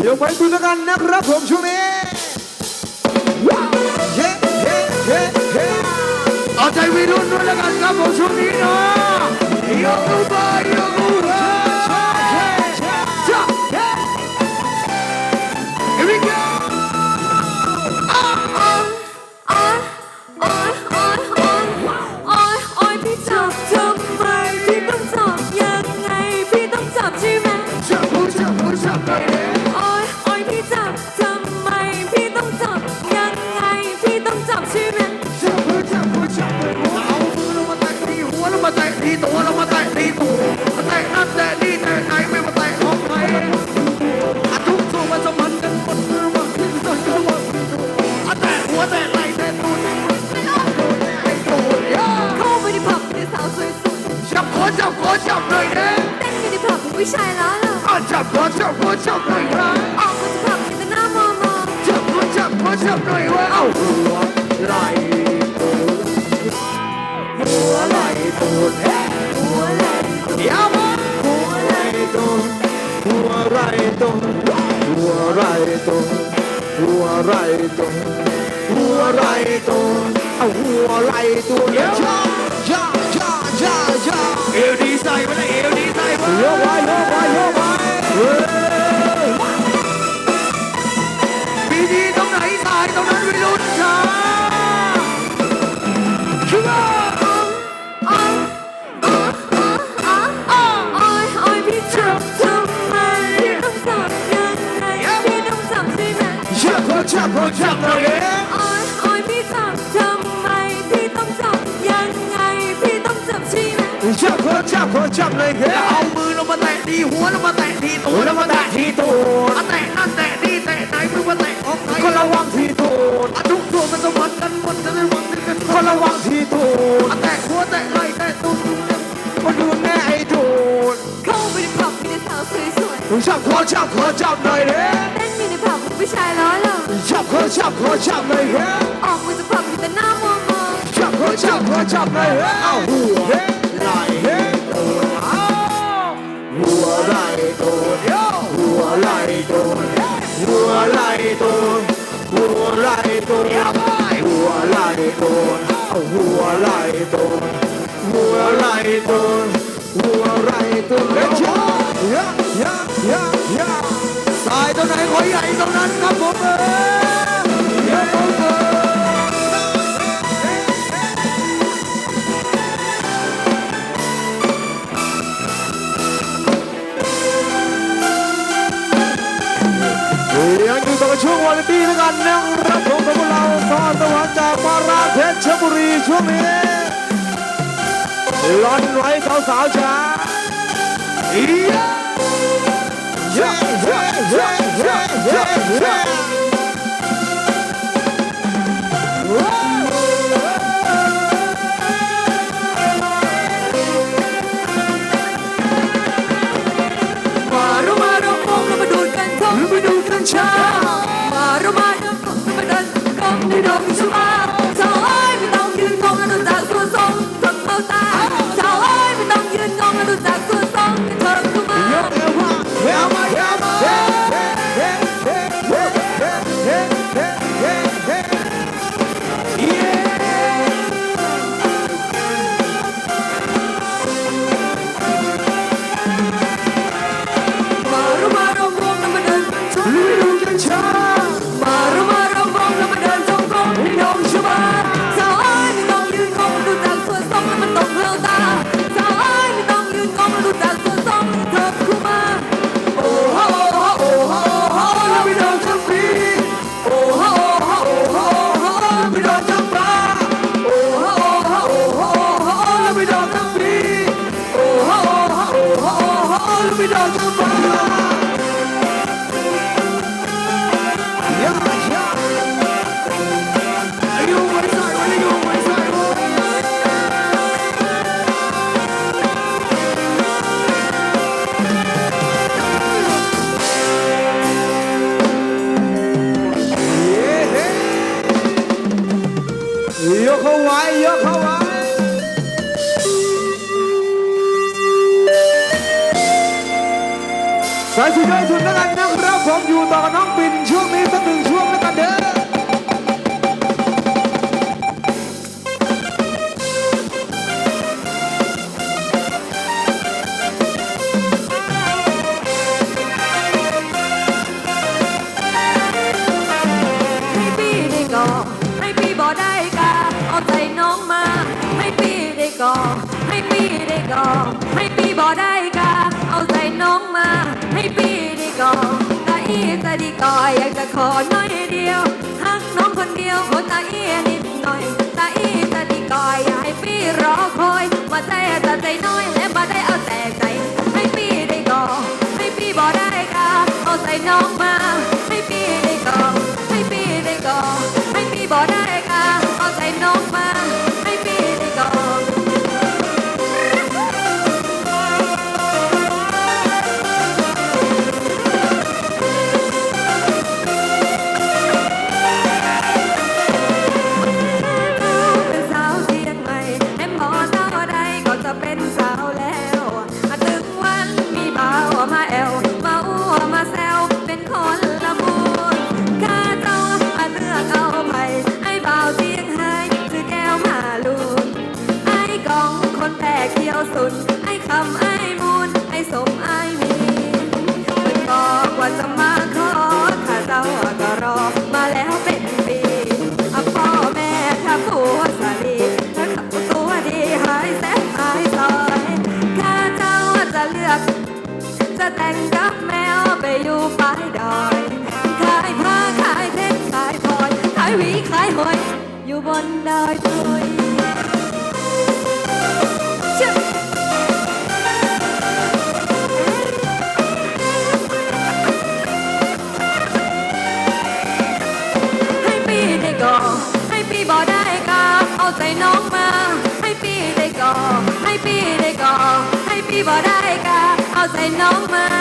เดี๋ยวไปคุยกันนะครับผมช่วงนี้ว้าวเย้เย้เย้เย้เอาใจวัยรุ่นด้วยแล้วกันครับผมช่วงนี้เนาะโยกไปโยกไป อยู่ในผับมีผู้ชายล้อหล่ออะจับขอจับขอจับหน่อยนะออกมาจากผับมีแต่หน้ามอมองจับขอจับขอจับหน่อยว่าเอาหัวไหล่ตูดหัวไหล่ตูดเฮ้หัวไหล่ยาวมาหัวไหลตูดหัวไหลตูดหัวไหลตูดหัวไหลตูดหัวไหลตูดเอาหัวไหล่ตูดแล้ว 有我有我有 บชับชับเลยเอามือลงมาแตะที่หัวลงมาแตะที่ตัวลงมาแตะที่ตัวแตะนั่นแตะนี่แตะไหนมือมาแตะออกไหนก็ระวังที่ตัวทุกตัวมันสมพันกันหมดจะระวังกันก็ระวังที่ตัวแตะหัวแตะไหล่แตะตัวมันดูแน่ไอ้ตัวเข้าไปในผับมีแต่สาวสวยชับขอชับขอจับหน่อยเด้ๆเต้นอยู่ในผับมีผู้ชายล้อหล่อชับขอชับขอจับหน่อยเด้ออกมาจากผับมีแต่หน้ามอมอจับหัวจับหัวจับเลยเอาหัวไหล่ตัวเอา หัวไหล่ตัวหัวไหล่ตัวหัวไหล่ตัวหัวไหล่ตัวหัวไหล่ตัวเอาหัวไหล่ตัวหัวไหล่ตัวหัวไหล่ตัวเล็กช้ายะยะยะยะสายตรงไหนขอใหญ่ตรงนั้นครับผมเออครับผมเออ อยู่กับช่วงวาไรตี้ด้วยกันนะครับผมกับพวกเราทอดตะวันจากมาราเพชรบุรีช่วงนี้ร้อนไว้สาวๆจ้าอียะเย้เย้เย้เย้เย้เย้มาเรามาเรามองเรามาดูกันท้องมาดูกันช้า Aromada, Aromada, Aromada, Aromada, Bây giờ. ต่อกับน้องปิ่นช่วงนี้สักหนึ่งช่วงแล้วกันเด้อให้พี่ได้ก่อให้พี่บ่ได้กาเอาใจน้องมา ให้พี่ได้ก่อให้พี่ได้ก่อใดีก่ออยากจะขอน้อยเดียวหักน้องคนเดียวคนตาอีนิดหน่อยตาอีตาดีก่ออยากให้พี่รอคอยมาใจแต่ใจน้อยและมาได้เอาแต่ใจ ให้พี่ได้ก่อให้พี่บ่ได้กาเอาใจน้องมา ให้พี่ได้ก่อให้พี่ได้ก่อให้พี่บ่ได้ จะแต่งกับแมวไปอยู่ปลายดอย ขายผ้าขายเพชรขายพลอย ขายหวีขายหอย อยู่บนดอยตุย ใจน้องมา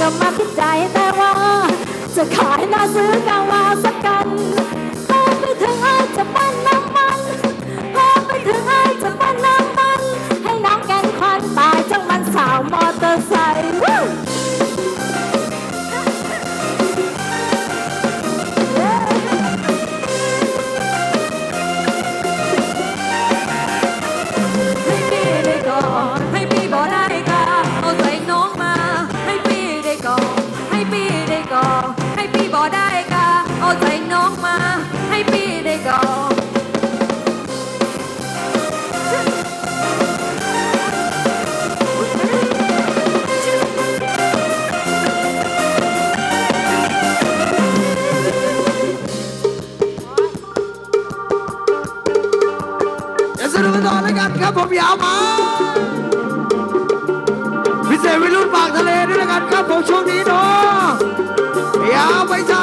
ก็มาคิดใจแต่ว่า จะขายน่าซื้อกางวาสักกันพอไปถึงไอ้จะปั้นน้ำมันพอไปถึงไอ้จะปั้นน้ำมัน ให้น้องแกนควันตายจังมันสาวมอเตอร์ไซค์ ผมยาวมาพิเศษวัยรุ่นปากทะเลด้วยล้วกันครับผมช่วงนี้เนาะยาวไปจ้า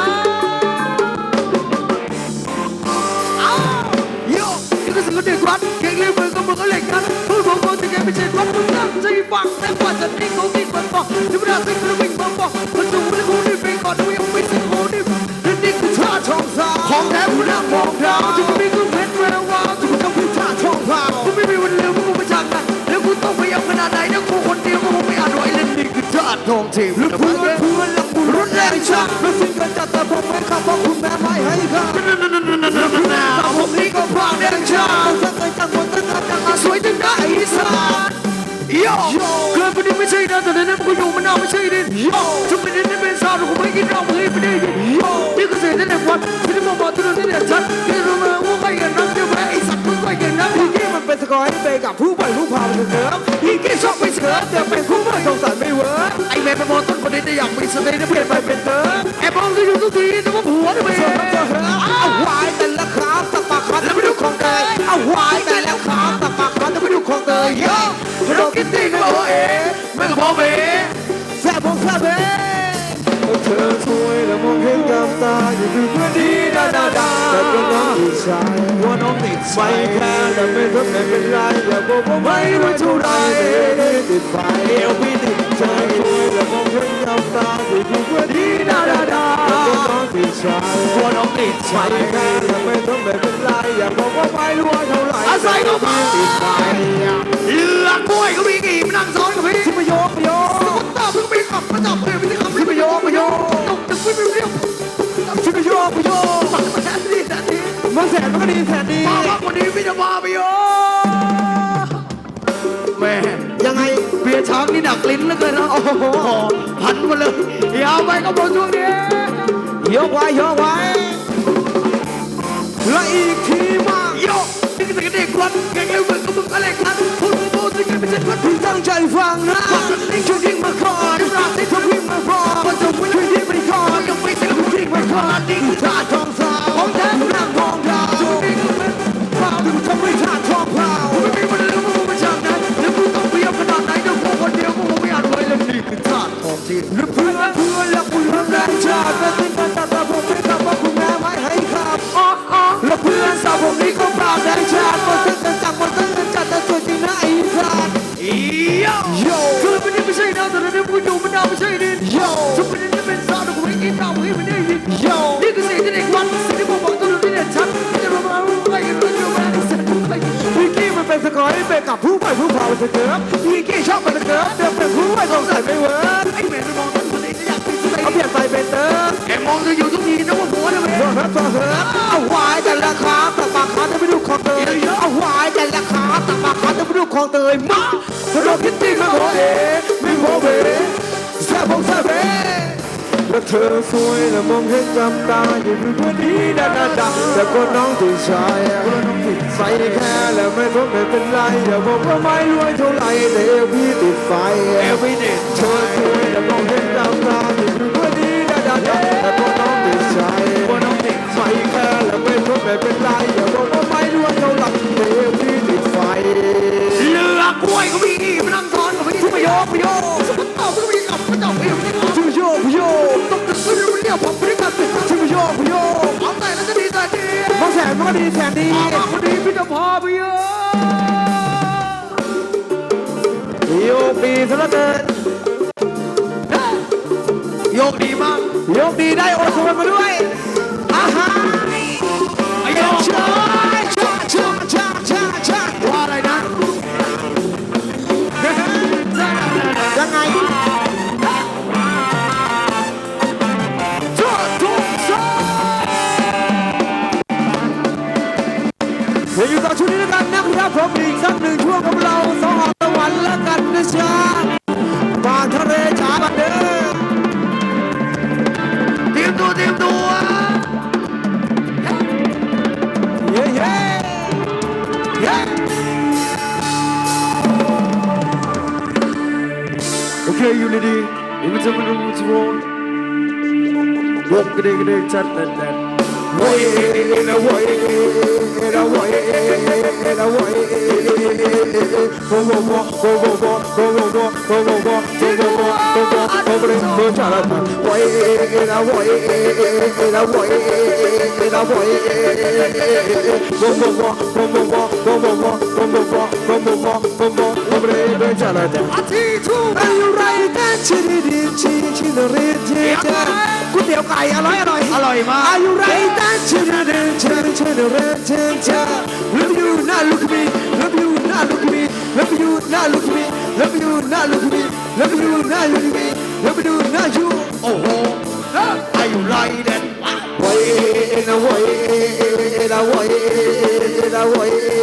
อ้าโยนี่ก็สิ่งที่เด็กวัดเก่งเรื่องมือกับมือก็เหล็กกันพูดผมบอกที่แกไม่ใช่วัดมึงตั้งใจฟังแต่กว่าจะทิ้งเขาทิ้งมันบอกที่ไม่ได้สิ่งที่วิ่งบอกบอกมันจูงไม่ได้คู่นี่ไปก่อนดูยังไม่สิ้นคูนี่นี่คือชาช่องสาของแท้ผู้นั่งมองดาว ทองทีมแล้วเพื่อนเพื่อนหลังบุรุษแรงชาแล้วสิ่งกันจัดแต่ผมไม่ขับเพราะคุณแม่ไม่ให้ข้าแต่ผมนี่ก็พางแดงชาตั้งใจตั้งคนตั้งใจตั้งอาสวยถึงได้อีสานโยเกิดประเด็นไม่ใช่นะแต่ในนั้นมันก็อยู่มันน่าไม่ใช่ดิโยทุกประเด็นนั้นเป็นซาลูกไม่กินเราไม่ไม่ได้โยนี่ก็เสียในวันที่มันบอกตัวนี้เนี่ยฉันที่รู้มาว่าไม่กันนักเดียวไอ้สัตว์มึงไม่กันนักที่มันเป็นส กับผู้ไปผู้พาไปเถอะที่กินชอบไปเถอะแต่เป็นผู้ไม่สงสารไม่เวิร์ไอแม่เป็นมอต้นคนนี้ได้อย่างมีสติได้เปลี่ยนไปเป็นเถอะไอ้บอลที่อยู่ทุกทีแต่ว่าผัวได้ไหมเอาไว้แต่ละครั้งสักปากคันแล้วไม่ดูของเตยเอาไว้แต่ละครั้งสักปากคันแล้วไม่ดูของเตยโย่เราคิดดีก็บอกเอ๋ไม่ก็บอกเอ๋แซ่บงแซ่บเอ๋เธอสวยและมองเห็นกับตาอยู่ ดูเพื่อดีดาดาดาแต่ก็น้องติดใจว่าน้องติดใจแค่แต่ไม่ทนไม่เป็นไรอย่าบอกว่าไม่รู้เท่าไรติดไฟเอวพี่ติดใจสวยและมองเห็นกับตาอยู่ดูเพื่อดีดาดาดาแต่ก็น้องติดใจว่าน้องติดใจแค่แต่ไม่ทนไม่เป็นไรอย่าบอกว่าไม่รู้เท่าไรอาศัยก็มาติดไฟเลือกกล้วยก็มีกี่มานั่งซ้อนกับพี่ที่ประโยคประโยคตอบเพิ่งมีคำมาตอบเพิ่งไม่ใช่คำที่ประโยคประโยคตกตึกไม่เรียบ ที่ปโยคประโยคฟังมาแทนดีแทนดีมันแสนมันก็ดีแสนดี มามาว่านี้ไม่จะมาไปโยแม่ยังไงเบียร์ช้างนี่ดักลิ้นเหลือเกินนะโอ้โหพันมาเลยยาวไปก็หมดช่วงนี้ยกไว้ยกไว้และอีกทีมาโยกนี่ก็เป็นเด็กวันเก่งเร็วเหมือนกับมึงอะไรกันพูดพูดที่กันไม่ใช่พัดพี่ตั้งใจฟังนะนี่ช่วยยิงมาก่อนรักที่ทำวิ่งมาพอมันจะวิ่งช่วยยิง ช่ผู้ยิงมาก่อนนี่คือชาติทองสาวของแท้นางทองดาวนี่คือเป็นความที่ทำให้ชาติทองเผาไม่มีวันลืมว่ามันจากไหนแล้วกูต้องเพียบขนาดไหนเดี๋ยวกูคนเดียวกูไม่อาจไว้เลยนี่คือชาติทองทีหรือเพื่อนเพื่อนและคุณรักแรงชาติแต่สิ่งนั้นตัด กอยไปกับผู้ไปผู้พาไปเถอะพี่กี้ชอบมันเถอะเดี๋ยวเป็นผู้ไปสงสัยไม่เวิร์ไอ้แม่ไปมองคนนี้จะอยากเป็นอะไรเขาเปลี่ยนไปเป็นเตอแอบมองจะอยู่ทุกทีนะว่าผัวได้ไหมโดนรับตัวเถอะเอาไว้แต่ละครั้งแต่ปากคาจะไม่ดูของเตยเอาไว้แต่ละครั้งแต่ปากคาจะไม่ดูของเตยมาเราคิดดีไม่พอเอไม่พอเอแซ่บงแซ่บเอ และเธอสวยและมองเห็นจำตาอยู่เป็นคนดีดาดาดาแต่ก็น้องติดใจใส่แค่แล้วไม่ทนไม่เป็นไรอย่าบอกว่าไม่รวยเท่าไรแต่เอวพี่ติดไฟเอวพี่ติดเธอสวยและมองเห็นจำตาอยู่เป็นคนดีดาดาดาแต่ก็น้องติดใจใส่แค่แล้วไม่ทนไม่เป็นไรอย่าบอกว่าไม่รวยเท่าไรแต่เอวพี่ติดไฟเลือกล้วยก็มีมานั่งซ้อนกับพี่ประโยคประโยคสม ไม่รู้เรียกผมไม่ได้ตัดสินชิมโยกโยกเอาแต่แล้จะดีแต่ดีน้งแสนมันก็ดีแสนดีเอามาคนดีพี่จะพาไปเยอะโยกดีสำหเกินโยกดีมาก โยกดีได้โอโซนมาด้วย Ati tu, and you write that chili, chili, chili, chili, chili, ก๋วยเตี๋ยวไก่อร่อยอร่อยอร่อยมาก Are you right ดันเชนะเดนเชนเชนเรนเชนเชน Love you now look me Love you now look me Love you now look me Love you now look me Love you now look me Love you now you โอ้โห Are you right Way in a way in a way in a way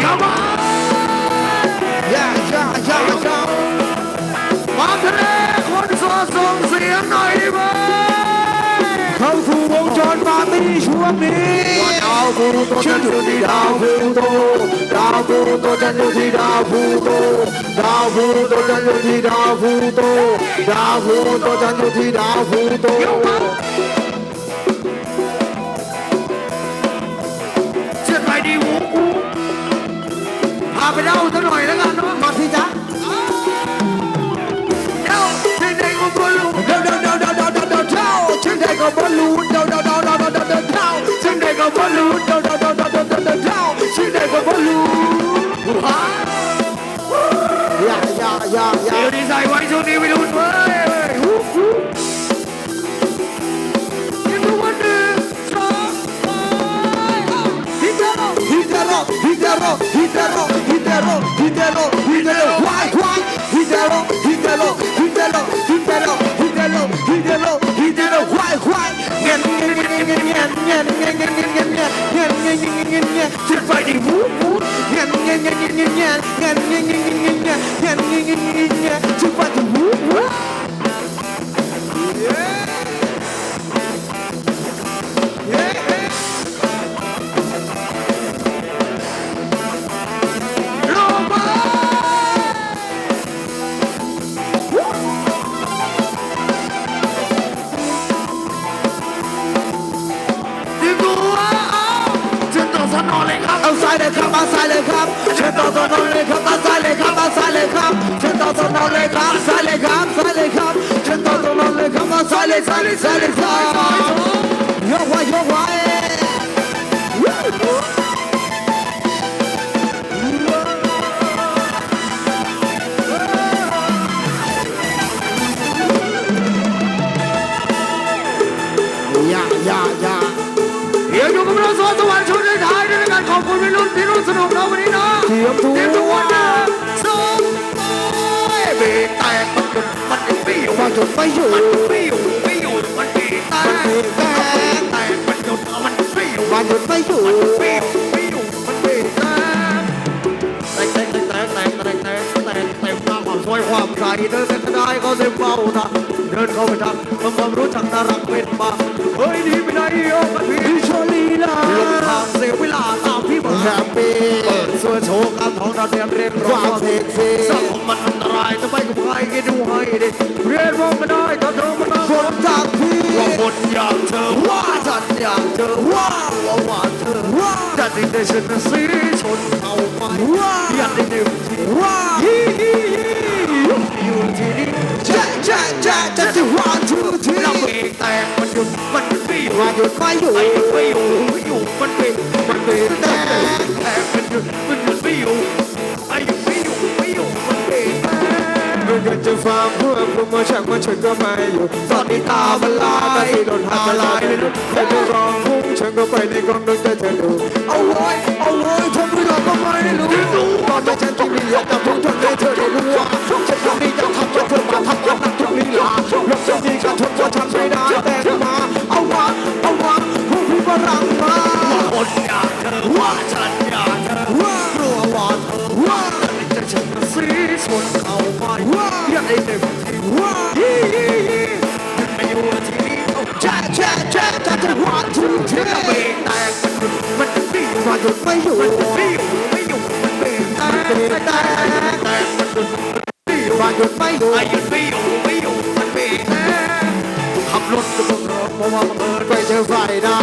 Come on! Yeah, yeah, yeah, yeah. Madre, quantos anos e a? Swami, Swami. Rabu to Chandrudi, Rabu to, Rabu to Chandrudi, Rabu to, Rabu to Chandrudi, Rabu to, Rabu to Chandrudi, Rabu to. đi vũ Thả phải đâu tôi nổi nó ăn nó ngọt thì chán Đâu, trên đây có bó lũ Đâu, đâu, đâu, đâu, đâu, đâu, đâu, đâu Trên đây có bó lũ Đâu, đâu, never balloon. No, no, no, no, no, no, no, no. She never balloon. Yeah, yeah, yeah, yeah. Ladies, I want to be with you. Hidero, Hidero, Hidero, Hidero, Hidero, why, why, Hidero, Hidero, Hidero. нет, нет, нет, нет. salekam salekam Çento donan lekama sale sale sale sam Yova yova Ya ya ya เดี๋ยวอยู่กับเราสองสวรรค์ชุดในท้ายด้วยกันขอบคุณพี่รุ่นพี่รุ่นสนุกนะวันนี้นะเตรียมตัวเตรียมตัวนะ ไม่อยู่มาจนไม่อยู่มันไม่อยู่ไม่อยู่มันเบรกแตกแตกแตกมันหยุดมันไม่อยู่มาจนไม่อยู่ไม่อยู่ไม่อยู่มันเบรกแตกแตกแตกแตกแตกแต วามสวยความใสเดินไปก็ได้ก็เต็มเบ้าตาเดินเข้าไปทักทำความรู้จักน่ารักเป็นมาเฮ้ยดีไม่ได้โยกกันพี่ดิชลีลาลงทางเสียเวลาตามที่มาแฮปปี้เปิดเสื้อโชว์การท้องเราเรียนเรียนความเซ็กซี่สังคมมันอันตรายจะไปกับใครก็ดูให้ดิเรียนร้องไม่ได้ถ้าเธอไม่ได้คนจากพี่ว่าคนอย่างเธอว่าฉันอย่างเธอว่าว่าว่าเธอว่าจะได้ได้ฉันสีชนเอาไปอยากได้เดียวที่ว้ายี่ยี่ยี่ อยู่ที่นี่แจ๊ะแจ๊ะแจ๊ะแจ๊ะที่วันทูทีเราเบรกแตกมันหยุดมันไม่อยู่มาหยุดไม่อยู่ไอ้ไม่อยู่ไม่อยู่มันเบรกมันเบรกแตกแตกมันหยุดมันหยุดไม่อยู่ไอ้ไม่อยู่ไม่อยู่มันเบรกแตกเมื่อกันจะฟัง เพื่อโปรโมชั่นมันฉันก็ไม่อยู่ตอนนี้ตามันลายแต่ที่โดนหักลายเลยแต่ก็ร้องพุ่งฉันก็ไปในกองดนตรีเธอดูเอาไว้เอาไว้ทำไม่ได้ก็ไม่รู้ตอนนี้ฉันที่มีอยากจะพุ่งทำให้เธอได้รู้ว่าฉันทำนี้จะทำให้เธอมาทำกับนักทุกลีลาลบจะมีกระทบว่าฉันไม่ได้แต่มาเอาวะเอาวะผู้พี่ฝรั่งมาคนอยางเธอว่าฉันอยางเธอว้ากลัวว่าเธอว่าจะฉันสีชนเอาไปอย่าได้เต็ม ไม่อยู่ที่นี่แจ๊ะแจ๊ะแจ๊ะแจ๊ะที่วันทูทีจะเบรกแตกมันหยุดมันไม่อยู่มาหยุดไม่อยู่ไม่อยู่ไม่อยู่มันเบรกแตกแตกแตกมันหยุดไม่อยู่มาหยุดไม่อยู่ไอ้หยุดไม่อยู่ไม่อยู่มันเบรกแตกขับรถก็ต้องรอเพราะว่าบังเอิญไปเจอไฟดา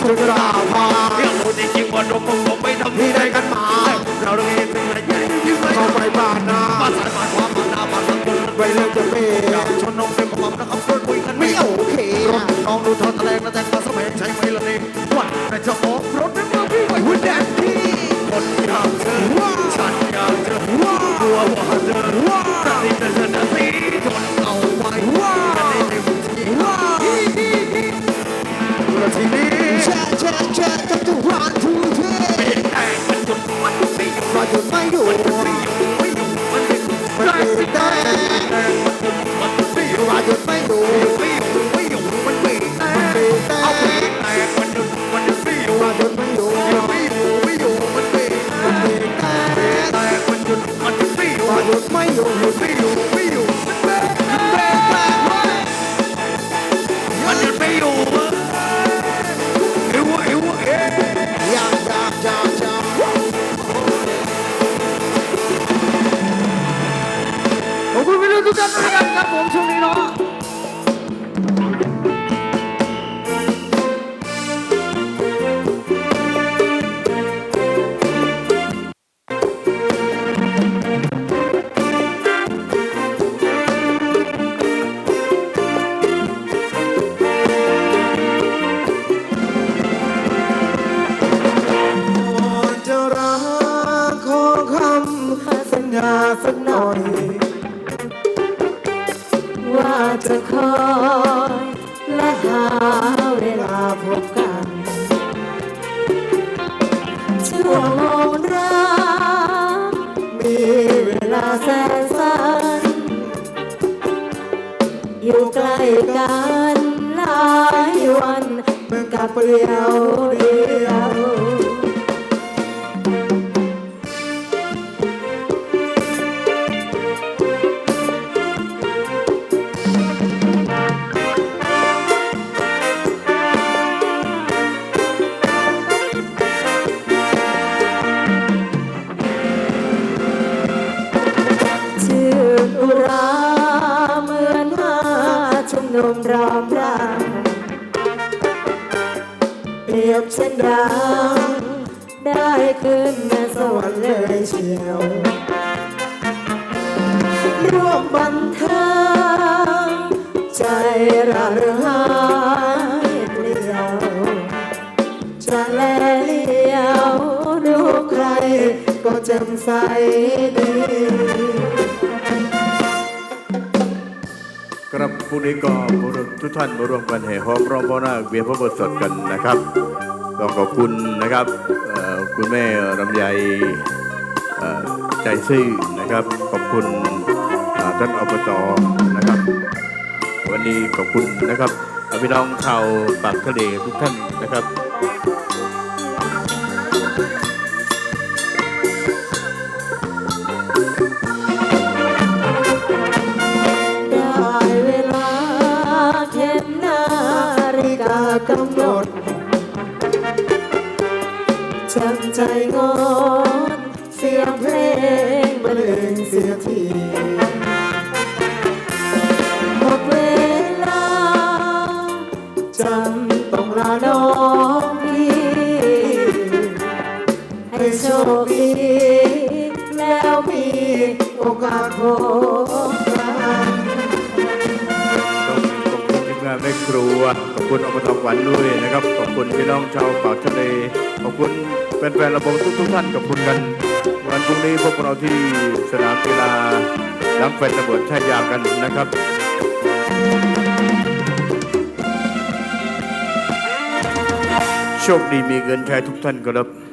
สุดราพาเรื่องจริงๆว่าเราคงไม่ทำที่ได้กันมา เราต้องมีสิ่งอะไรยิ่งใหญ่เข้าไปบ้านนามาสายมาความ ไปเลยจะเป้ชนนมเป็นความนะครับรถคุยกันไม่โอเครถน้องดูทอแตงและแตงมาสมัยใช่ไหมล่ะเนงวันแต่จะออกรถนั้นมาวิ่งไปหุ่นแดงที่คนอยากเจอฉันอยากเจอหัวหัาเจอแต่ที่จะชนะสิจนเอาไว้แต่ในเต็มที่นาทีนี้แช่แช่แช่จับทุกวันทุกทีเป็นแต่มันจนวันไม่หยุดไม่หยุด ม่ แจ่มใสดีครับพรุ่งนี้ก็ทุกท่านมาร่วมกันแห่หอมรอมพ่อหน้าเวียนพระบทสดกันนะครับต้องขอบคุณนะครับคุณแม่ลำไยใจซื่อนะครับ ขอบคุณท่านอบตนะครับ วันนี้ขอบคุณนะครับพี่น้องชาวปากทะเลทุกท่านนะครับ ใจงอนเสียงเพลงบรรเลงเสียทีหมดเวลาจำต้องลาน้องพี่ให้โชคดีแล้วมีโอกาสพบกันต้องขอบคุณทีมงานแม่ครัวขอบคุณอบตขวัญด้วยนะครับ ขอบคุณพี่น้องชาวปากทะเลข อบคุณแฟนๆระบงทุกๆท่านขอบคุณกัน วันพรุ่งนี้พบเราที่สนามกีฬาหลังแฟนตำรวจชายากันนะครับโชคดีมีเงินใช้ทุกท่านครับ